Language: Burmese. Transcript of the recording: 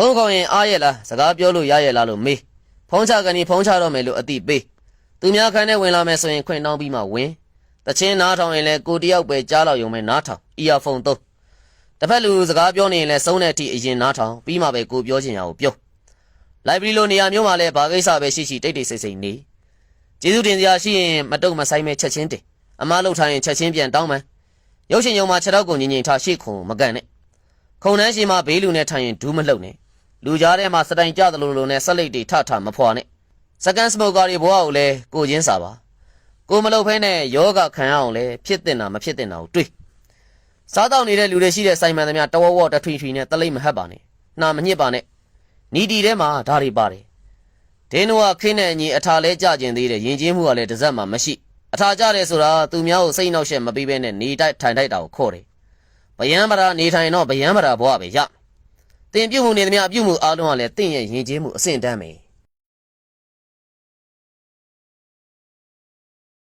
ဖုံးခေါ်ရင်အားရလားစကားပြောလို့ရရလားလို့မေးဖုံးချကနေဖုံးချတော့မယ်လို့အတိပေးသူများခန်းထဲဝင်လာမယ်ဆိုရင်ခွင့်တောင်းပြီးမှဝင်တချင်းနားထောင်ရင်လည်းကိုတယောက်ပဲကြားလောက်ရုံပဲနားထောင်အီယာဖုန်းသုံးတစ်ဖက်လူစကားပြောနေရင်လည်းစုံတဲ့အထိအရင်နားထောင်ပြီးမှပဲကိုပြောချင်ရအောင်ပြောလိုက်ဘရီလိုနေရာမျိုးမှာလည်းဘာကိစ္စပဲရှိရှိတိတ်တိတ်ဆိတ်ဆိတ်နေကျေးဇူးတင်စရာရှိရင်မတုတ်မဆိုင်မဲ့ချက်ချင်းတင်အမားလှုပ်ထားရင်ချက်ချင်းပြန်တောင်းမယ်ရုပ်ရှင်ရုံမှာခြေထောက်ကိုငင်ငင်ထားရှေ့ခုံမကန်နဲ့ခုံနှန်းရှိမှာဘေးလူနဲ့ထိုင်ရင်ဒူးမလှုပ်နဲ့ လူကြားထဲမှာစတိုင်ကြသလိုလိုနဲ့ဆက်လက်တွေထထမဖွာနဲ့စကန်စမိုကာတွေဘဝကိုလည်းကိုချင်းစာပါကိုမလှုပ်ဖဲနဲ့ယောဂခံရအောင်လဲဖြစ်တင်တာမဖြစ်တင်တာကိုတွေးစားတော့နေတဲ့လူတွေရှိတဲ့ဆိုင်မှန်သမျှတဝဝတထွီထွီနဲ့တလိမ့်မဟတ်ပါနဲ့နှာမညစ်ပါနဲ့နီတီထဲမှာဓာရီပါတယ်ဒင်းတို့ကခင်းတဲ့အညီအထာလဲကြကျင်သေးတယ်ယဉ်ကျေးမှုကလည်းတစ်စက်မှမရှိအထာကြတယ်ဆိုတာသူများကိုစိတ်နှောက်ရှက်မပေးဘဲနဲ့နေတိုက်ထိုင်တိုက်တာကိုခေါ်တယ်ဗယံပရာနေထိုင်တော့ဗယံပရာဘဝပဲရ တင်ပြုတ်မှုနေသမျှအပြုတ်မှုအားလုံးကလည်းတင့်ရဲ့ယဉ်ကျေးမှုအဆင့်တန်းပဲ